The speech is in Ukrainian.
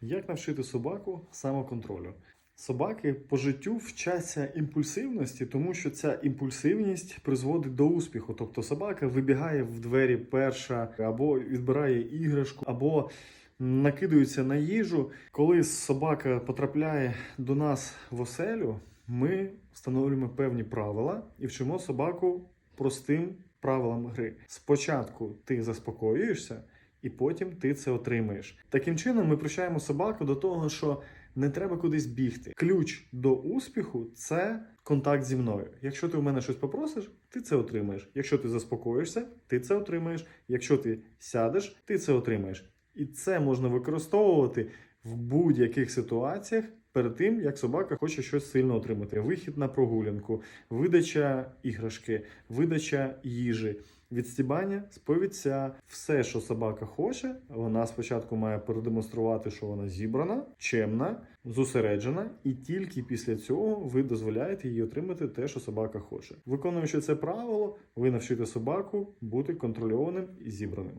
Як навчити собаку самоконтролю? Собаки по життю вчаться імпульсивності, тому що ця імпульсивність призводить до успіху. Тобто собака вибігає в двері перша, або відбирає іграшку, або накидується на їжу. Коли собака потрапляє до нас в оселю, ми встановлюємо певні правила і вчимо собаку простим правилам гри. Спочатку ти заспокоюєшся, і потім ти це отримаєш. Таким чином, ми прощаємо собаку до того, що не треба кудись бігти. Ключ до успіху це контакт зі мною. Якщо ти у мене щось попросиш, ти це отримаєш. Якщо ти заспокоїшся, ти це отримаєш. Якщо ти сядеш, ти це отримаєш. І це можна використовувати в будь-яких ситуаціях перед тим, як собака хоче щось сильно отримати. Вихід на прогулянку, видача іграшки, видача їжі. Відстібання з повідця, все, що собака хоче, вона спочатку має продемонструвати, що вона зібрана, чемна, зосереджена, і тільки після цього ви дозволяєте їй отримати те, що собака хоче. Виконуючи це правило, ви навчите собаку бути контрольованим і зібраним.